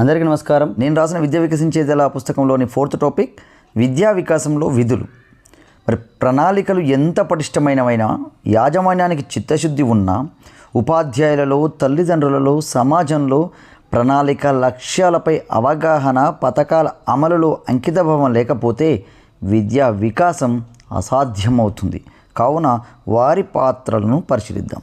అందరికీ నమస్కారం. నేను రాసిన విద్య వికసించేదెలా పుస్తకంలోని ఫోర్త్ టాపిక్ విద్యా వికాసంలో విధులు. మరి ప్రణాళికలు ఎంత పటిష్టమైనవైనా యాజమాన్యానికి చిత్తశుద్ధి ఉన్నా ఉపాధ్యాయులలో తల్లిదండ్రులలో సమాజంలో ప్రణాళిక లక్ష్యాలపై అవగాహన పథకాల అమలులో అంకితభావం లేకపోతే విద్యా వికాసం అసాధ్యమవుతుంది. కావున వారి పాత్రలను పరిశీలిద్దాం.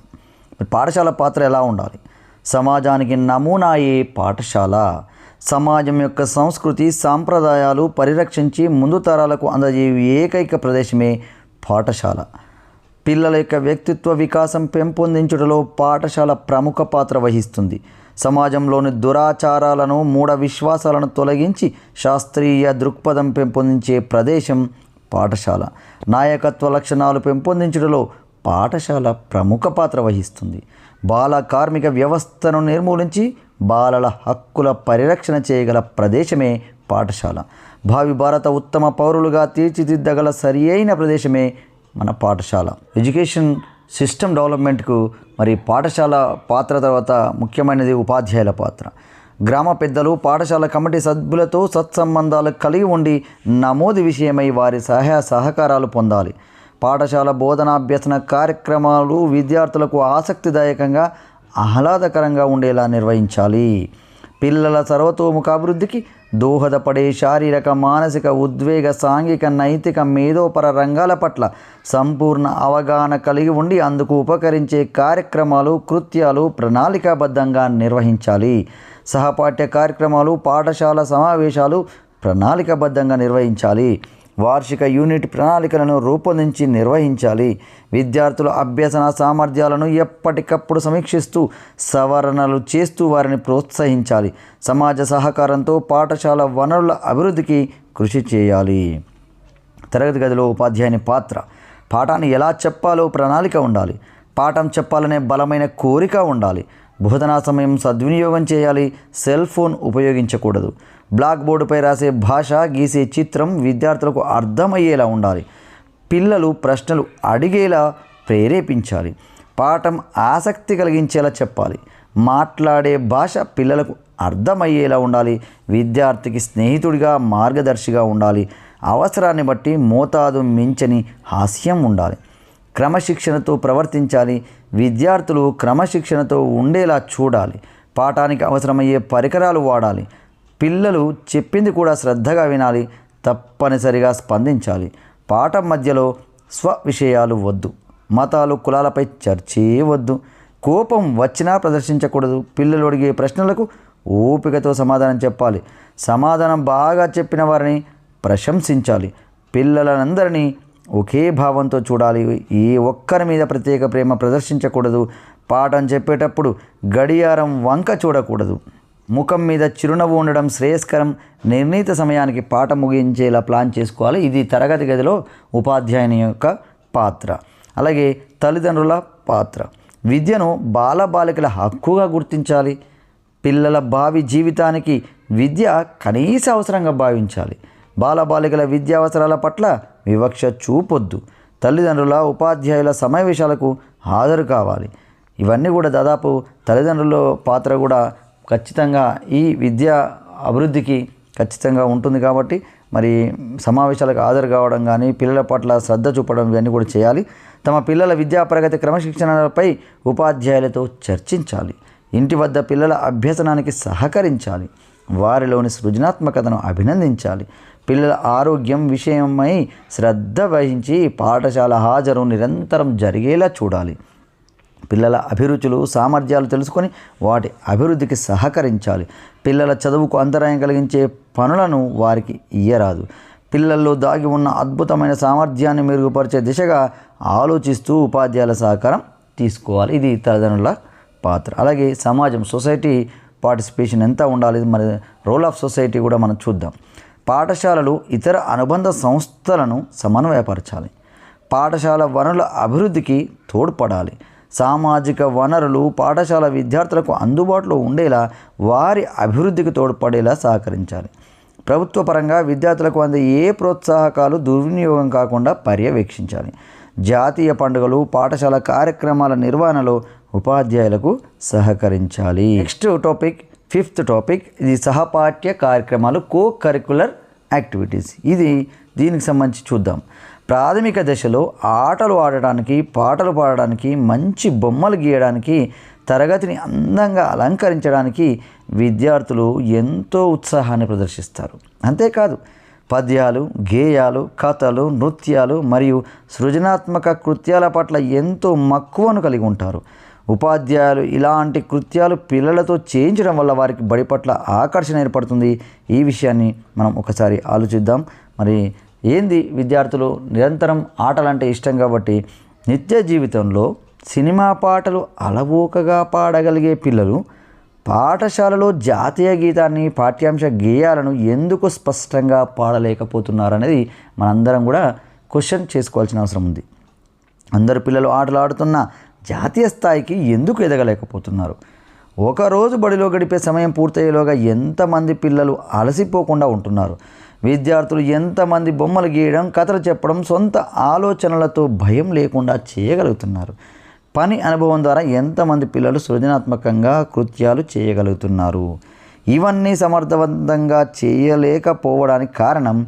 పాఠశాల పాత్ర ఎలా ఉండాలి? సమాజానికి నమూనాయే పాఠశాల? సమాజం యొక్క సంస్కృతి సాంప్రదాయాలు పరిరక్షించి ముందు తరాలకు అందజే ఏకైక ప్రదేశమే పాఠశాల. పిల్లల యొక్క వ్యక్తిత్వ వికాసం పెంపొందించుటలో పాఠశాల ప్రముఖ పాత్ర వహిస్తుంది. సమాజంలోని దురాచారాలను మూఢ విశ్వాసాలను తొలగించి శాస్త్రీయ దృక్పథం పెంపొందించే ప్రదేశం పాఠశాల. నాయకత్వ లక్షణాలు పెంపొందించుటలో పాఠశాల ప్రముఖ పాత్ర వహిస్తుంది. బాల కార్మిక వ్యవస్థను నిర్మూలించి బాలల హక్కుల పరిరక్షణ చేయగల ప్రదేశమే పాఠశాల. భావి భారత ఉత్తమ పౌరులుగా తీర్చిదిద్దగల సరి అయిన ప్రదేశమే మన పాఠశాల. ఎడ్యుకేషన్ సిస్టమ్ డెవలప్మెంట్కు మరి పాఠశాల పాత్ర తర్వాత ముఖ్యమైనది ఉపాధ్యాయుల పాత్ర. గ్రామ పెద్దలు పాఠశాల కమిటీ సభ్యులతో సత్సంబంధాలు కలిగి ఉండి నమోదు విషయమై వారి సహాయ సహకారాలు పొందాలి. పాఠశాల బోధనాభ్యసన కార్యక్రమాలు విద్యార్థులకు ఆసక్తిదాయకంగా ఆహ్లాదకరంగా ఉండేలా నిర్వహించాలి. పిల్లల సర్వతోముఖ అభివృద్ధికి దోహదపడే శారీరక మానసిక ఉద్వేగ సాంఘిక నైతిక మేధోపర రంగాల పట్ల సంపూర్ణ అవగాహన కలిగి ఉండి అందుకు ఉపకరించే కార్యక్రమాలు కృత్యాలు ప్రణాళికాబద్ధంగా నిర్వహించాలి. సహపాఠ్య కార్యక్రమాలు పాఠశాల సమావేశాలు ప్రణాళికాబద్ధంగా నిర్వహించాలి. వార్షిక యూనిట్ ప్రణాళికలను రూపొందించి నిర్వహించాలి. విద్యార్థుల అభ్యసన సామర్థ్యాలను ఎప్పటికప్పుడు సమీక్షిస్తూ సవరణలు చేస్తూ వారిని ప్రోత్సహించాలి. సమాజ సహకారంతో పాఠశాల వనరుల అభివృద్ధికి కృషి చేయాలి. తరగతి గదిలో ఉపాధ్యాయుని పాత్ర. పాఠాన్ని ఎలా చెప్పాలో ప్రణాళిక ఉండాలి. పాఠం చెప్పాలనే బలమైన కోరిక ఉండాలి. బోధనా సమయం సద్వినియోగం చేయాలి. సెల్ ఫోన్ ఉపయోగించకూడదు. బ్లాక్ బోర్డుపై రాసే భాష గీసే చిత్రం విద్యార్థులకు అర్థమయ్యేలా ఉండాలి. పిల్లలు ప్రశ్నలు అడిగేలా ప్రేరేపించాలి. పాఠం ఆసక్తి కలిగించేలా చెప్పాలి. మాట్లాడే భాష పిల్లలకు అర్థమయ్యేలా ఉండాలి. విద్యార్థికి స్నేహితుడిగా మార్గదర్శిగా ఉండాలి. అవసరాన్ని బట్టి మోతాదు మించని హాస్యం ఉండాలి. క్రమశిక్షణతో ప్రవర్తించాలి. విద్యార్థులు క్రమశిక్షణతో ఉండేలా చూడాలి. పాఠానికి అవసరమయ్యే పరికరాలు వాడాలి. పిల్లలు చెప్పింది కూడా శ్రద్ధగా వినాలి తప్పనిసరిగా స్పందించాలి. పాఠం మధ్యలో స్వ విషయాలు వద్దు మతాలు కులాలపై చర్చే వద్దు. కోపం వచ్చినా ప్రదర్శించకూడదు. పిల్లలు అడిగే ప్రశ్నలకు ఓపికతో సమాధానం చెప్పాలి. సమాధానం బాగా చెప్పిన వారిని ప్రశంసించాలి. పిల్లలందరినీ ఒకే భావంతో చూడాలి. ఏ ఒక్కరి మీద ప్రత్యేక ప్రేమ ప్రదర్శించకూడదు. పాఠం చెప్పేటప్పుడు గడియారం వంక చూడకూడదు. ముఖం మీద చిరునవ్వు ఉండడం శ్రేయస్కరం. నిర్ణీత సమయానికి పాట ముగించేలా ప్లాన్ చేసుకోవాలి. ఇది తరగతి గదిలో ఉపాధ్యాయుని యొక్క పాత్ర. అలాగే తల్లిదండ్రుల పాత్ర. విద్యను బాలబాలికల హక్కుగా గుర్తించాలి. పిల్లల భావి జీవితానికి విద్య కనీస అవసరంగా భావించాలి. బాలబాలికల విద్యా అవసరాల పట్ల వివక్ష చూపొద్దు. తల్లిదండ్రుల ఉపాధ్యాయుల సమావేశాలకు హాజరు కావాలి. ఇవన్నీ కూడా దాదాపు తల్లిదండ్రుల పాత్ర కూడా ఖచ్చితంగా ఈ విద్యా అభివృద్ధికి ఖచ్చితంగా ఉంటుంది కాబట్టి మరి సమావేశాలకు హాజరు కావడం కానీ పిల్లల పట్ల శ్రద్ధ చూపడం ఇవన్నీ కూడా చేయాలి. తమ పిల్లల విద్యా ప్రగతి క్రమశిక్షణపై ఉపాధ్యాయులతో చర్చించాలి. ఇంటి వద్ద పిల్లల అభ్యసనానికి సహకరించాలి. వారిలోని సృజనాత్మకతను అభినందించాలి. పిల్లల ఆరోగ్యం విషయమై శ్రద్ధ వహించి పాఠశాల హాజరు నిరంతరం జరిగేలా చూడాలి. పిల్లల అభిరుచులు సామర్థ్యాలు తెలుసుకొని వాటి అభివృద్ధికి సహకరించాలి. పిల్లల చదువుకు అంతరాయం కలిగించే పనులను వారికి ఇయ్యరాదు. పిల్లల్లో దాగి ఉన్న అద్భుతమైన సామర్థ్యాన్ని మెరుగుపరిచే దిశగా ఆలోచిస్తూ ఉపాధ్యాయుల సహకారం తీసుకోవాలి. ఇది తల్లిదండ్రుల పాత్ర. అలాగే సమాజం సొసైటీ పార్టిసిపేషన్ ఎంత ఉండాలి? మరి రోల్ ఆఫ్ సొసైటీ కూడా మనం చూద్దాం. పాఠశాలలు ఇతర అనుబంధ సంస్థలను సమన్వయపరచాలి. పాఠశాల వనరుల అభివృద్ధికి తోడ్పడాలి. సామాజిక వనరులు పాఠశాల విద్యార్థులకు అందుబాటులో ఉండేలా వారి అభివృద్ధికి తోడ్పడేలా సహకరించాలి. ప్రభుత్వ పరంగా విద్యార్థులకు అందే ఏ ప్రోత్సాహకాలు దుర్వినియోగం కాకుండా పర్యవేక్షించాలి. జాతీయ పండుగలు పాఠశాల కార్యక్రమాల నిర్వహణలో ఉపాధ్యాయులకు సహకరించాలి. నెక్స్ట్ టాపిక్ ఫిఫ్త్ టాపిక్ ఇది సహపాఠ్య కార్యక్రమాలు కో కరికులర్ యాక్టివిటీస్. ఇది దీనికి సంబంధించి చూద్దాం. ప్రాథమిక దశలో ఆటలు ఆడడానికి పాటలు పాడడానికి మంచి బొమ్మలు గీయడానికి తరగతిని అందంగా అలంకరించడానికి విద్యార్థులు ఎంతో ఉత్సాహాన్ని ప్రదర్శిస్తారు. అంతేకాదు పద్యాలు గేయాలు కథలు నృత్యాలు మరియు సృజనాత్మక కృత్యాల పట్ల ఎంతో మక్కువను కలిగి ఉంటారు. ఉపాధ్యాయులు ఇలాంటి కృత్యాలు పిల్లలతో చేయించడం వల్ల వారికి బడి పట్ల ఆకర్షణ ఏర్పడుతుంది. ఈ విషయాన్ని మనం ఒకసారి ఆలోచిద్దాం. మరి ఏంది విద్యార్థులు? నిరంతరం ఆటలంటే ఇష్టం కాబట్టి నిత్య జీవితంలో సినిమా పాటలు అలవోకగా పాడగలిగే పిల్లలు పాఠశాలలో జాతీయ గీతాన్ని పాఠ్యాంశ గేయాలను ఎందుకు స్పష్టంగా పాడలేకపోతున్నారనేది మనందరం కూడా క్వశ్చన్ చేసుకోవాల్సిన అవసరం ఉంది. అందరు పిల్లలు ఆటలు ఆడుతున్న జాతీయ స్థాయికి ఎందుకు ఎదగలేకపోతున్నారు? ఒకరోజు బడిలో గడిపే సమయం పూర్తయ్యేలోగా ఎంతమంది పిల్లలు అలసిపోకుండా ఉంటున్నారు? విద్యార్థులు ఎంతమంది బొమ్మలు గీయడం కథలు చెప్పడం సొంత ఆలోచనలతో భయం లేకుండా చేయగలుగుతున్నారు. పని అనుభవం ద్వారా ఎంతమంది పిల్లలు సృజనాత్మకంగా కృత్యాలు చేయగలుగుతున్నారు. ఇవన్నీ సమర్థవంతంగా చేయలేకపోవడానికి కారణం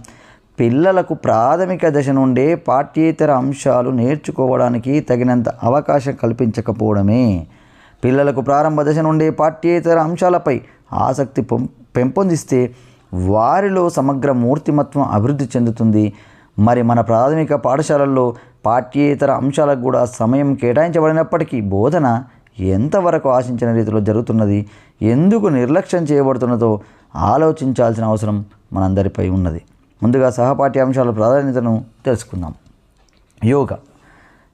పిల్లలకు ప్రాథమిక దశ నుండే పాఠ్యేతర అంశాలు నేర్చుకోవడానికి తగినంత అవకాశం కల్పించకపోవడమే. పిల్లలకు ప్రారంభ దశ నుండే పాఠ్యేతర అంశాలపై ఆసక్తి పెం- పెంపొందిస్తే వారిలో సమగ్ర మూర్తిమత్వం అభివృద్ధి చెందుతుంది. మరి మన ప్రాథమిక పాఠశాలల్లో పాఠ్యేతర అంశాలకు కూడా సమయం కేటాయించబడినప్పటికీ బోధన ఎంతవరకు ఆశించిన రీతిలో జరుగుతున్నది ఎందుకు నిర్లక్ష్యం చేయబడుతున్నదో ఆలోచించాల్సిన అవసరం మనందరిపై ఉన్నది. ముందుగా సహపాఠ్య అంశాల ప్రాధాన్యతను తెలుసుకుందాం. యోగా.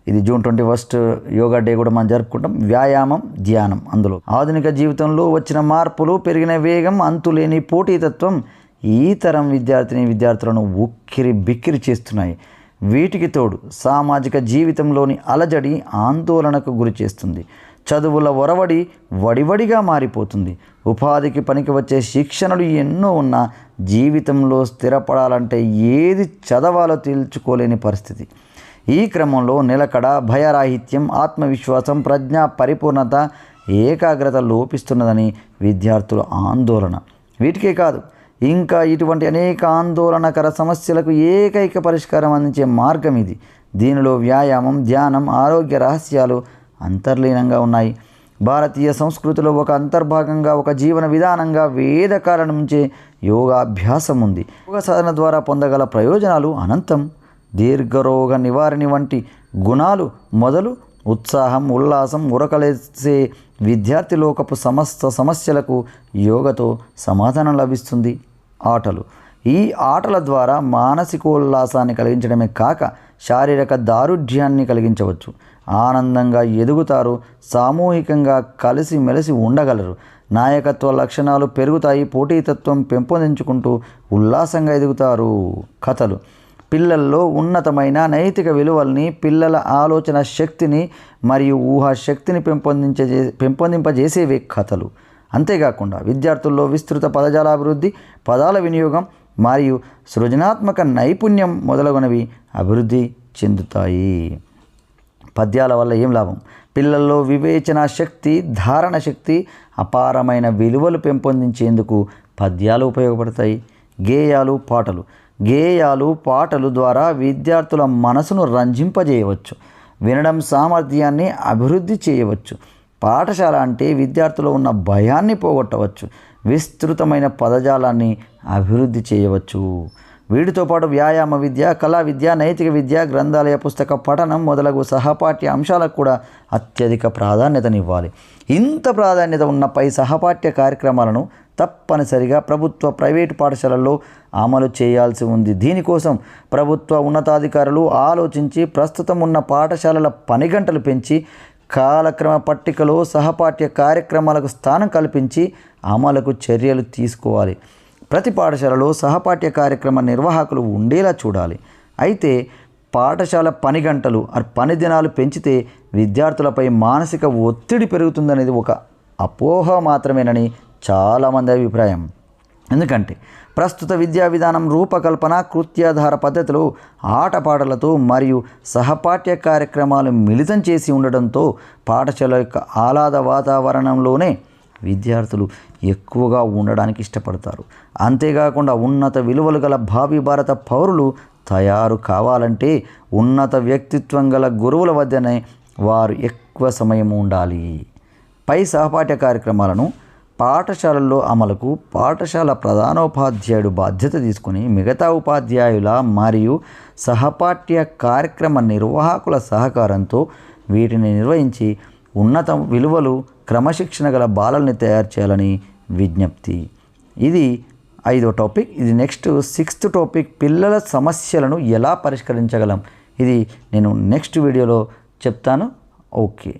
ఇది June twenty first yoga day కూడా మనం జరుపుకుంటాం. వ్యాయామం ధ్యానం అందులో. ఆధునిక జీవితంలో వచ్చిన మార్పులు పెరిగిన వేగం అంతులేని పోటీతత్వం ఈ తరం విద్యార్థిని విద్యార్థులను ఉక్కిరి బిక్కిరి చేస్తున్నాయి. వీటికి తోడు సామాజిక జీవితంలోని అలజడి ఆందోళనకు గురి చేస్తుంది. చదువుల ఒరవడి వడివడిగా మారిపోతుంది. ఉపాధికి పనికి వచ్చే శిక్షణలు ఎన్నో ఉన్నా జీవితంలో స్థిరపడాలంటే ఏది చదవాలో తేల్చుకోలేని పరిస్థితి. ఈ క్రమంలో నిలకడ భయరాహిత్యం ఆత్మవిశ్వాసం ప్రజ్ఞ పరిపూర్ణత ఏకాగ్రత లోపిస్తున్నదని విద్యార్థుల ఆందోళన. వీటికే కాదు ఇంకా ఇటువంటి అనేక ఆందోళనకర సమస్యలకు ఏకైక పరిష్కారం అందించే మార్గం ఇది. దీనిలో వ్యాయామం ధ్యానం ఆరోగ్య రహస్యాలు అంతర్లీనంగా ఉన్నాయి. భారతీయ సంస్కృతిలో ఒక అంతర్భాగంగా ఒక జీవన విధానంగా వేదకాలం నుంచే యోగాభ్యాసం ఉంది. యోగ సాధన ద్వారా పొందగల ప్రయోజనాలు అనంతం దీర్ఘరోగ నివారణ వంటి గుణాలు మొదలు ఉత్సాహం ఉల్లాసం ఉరకలేసే విద్యార్థి లోకపు సమస్త సమస్యలకు యోగతో సమాధానం లభిస్తుంది. ఆటలు. ఈ ఆటల ద్వారా మానసికోల్లాసాన్ని కలిగించడమే కాక శారీరక దారుఢ్యాన్ని కలిగించవచ్చు. ఆనందంగా ఎదుగుతారు సామూహికంగా కలిసి మెలిసి ఉండగలరు. నాయకత్వ లక్షణాలు పెరుగుతాయి పోటీతత్వం పెంపొందించుకుంటూ ఉల్లాసంగా ఎదుగుతారు. కథలు. పిల్లల్లో ఉన్నతమైన నైతిక విలువల్ని పిల్లల ఆలోచన శక్తిని మరియు ఊహా శక్తిని పెంపొందించే పెంపొందింపజేసేవే కథలు. అంతేకాకుండా విద్యార్థుల్లో విస్తృత పదజాల అభివృద్ధి పదాల వినియోగం మరియు సృజనాత్మక నైపుణ్యం మొదలగునవి అభివృద్ధి చెందుతాయి. పద్యాల వల్ల ఏం లాభం? పిల్లల్లో వివేచన శక్తి ధారణ శక్తి అపారమైన విలువలు పెంపొందించేందుకు పద్యాలు ఉపయోగపడతాయి. గేయాలు పాటలు. గేయాలు పాటలు ద్వారా విద్యార్థుల మనసును రంజింపజేయవచ్చు. వినడం సామర్థ్యాన్ని అభివృద్ధి చేయవచ్చు. పాఠశాల అంటే విద్యార్థులు ఉన్న భయాన్ని పోగొట్టవచ్చు. విస్తృతమైన పదజాలాన్ని అభివృద్ధి చేయవచ్చు. వీటితో పాటు వ్యాయామ విద్య కళా విద్య నైతిక విద్య గ్రంథాలయ పుస్తక పఠనం మొదలగు సహపాఠ్య అంశాలకు కూడా అత్యధిక ప్రాధాన్యతనివ్వాలి. ఇంత ప్రాధాన్యత ఉన్న పై సహపాఠ్య కార్యక్రమాలను తప్పనిసరిగా ప్రభుత్వ ప్రైవేటు పాఠశాలల్లో అమలు చేయాల్సి ఉంది. దీనికోసం ప్రభుత్వ ఉన్నతాధికారులు ఆలోచించి ప్రస్తుతం ఉన్న పాఠశాలల పని గంటలు పెంచి కాలక్రమ పట్టికలో సహపాఠ్య కార్యక్రమాలకు స్థానం కల్పించి అమలుకు చర్యలు తీసుకోవాలి. ప్రతి పాఠశాలలో సహపాఠ్య కార్యక్రమ నిర్వాహకులు ఉండేలా చూడాలి. అయితే పాఠశాల పని గంటలు పని దినాలు పెంచితే విద్యార్థులపై మానసిక ఒత్తిడి పెరుగుతుందనేది ఒక అపోహ మాత్రమేనని చాలామంది అభిప్రాయం. ఎందుకంటే ప్రస్తుత విద్యా విధానం రూపకల్పన కృత్యాధార పద్ధతిలో ఆటపాటలతో మరియు సహపాఠ్య కార్యక్రమాలు మిళితం చేసి ఉండడంతో పాఠశాల యొక్క ఆహ్లాద వాతావరణంలోనే విద్యార్థులు ఎక్కువగా ఉండడానికి ఇష్టపడతారు. అంతేకాకుండా ఉన్నత విలువలు గల భావి భారత పౌరులు తయారు కావాలంటే ఉన్నత వ్యక్తిత్వం గల గురువుల వద్దనే వారు ఎక్కువ సమయం ఉండాలి. పై సహపాఠ్య కార్యక్రమాలను పాఠశాలల్లో అమలుకు పాఠశాల ప్రధానోపాధ్యాయుడు బాధ్యత తీసుకుని మిగతా ఉపాధ్యాయుల మరియు సహపాఠ్య కార్యక్రమ నిర్వాహకుల సహకారంతో వీటిని నిర్వహించి ఉన్నత విలువలు క్రమశిక్షణ గల బాలల్ని తయారు చేయాలని విజ్ఞప్తి. ఇది ఐదో టాపిక్. ఇది నెక్స్ట్ సిక్స్త్ టాపిక్. పిల్లల సమస్యలను ఎలా పరిష్కరించగలం? ఇది నేను నెక్స్ట్ వీడియోలో చెప్తాను. ఓకే.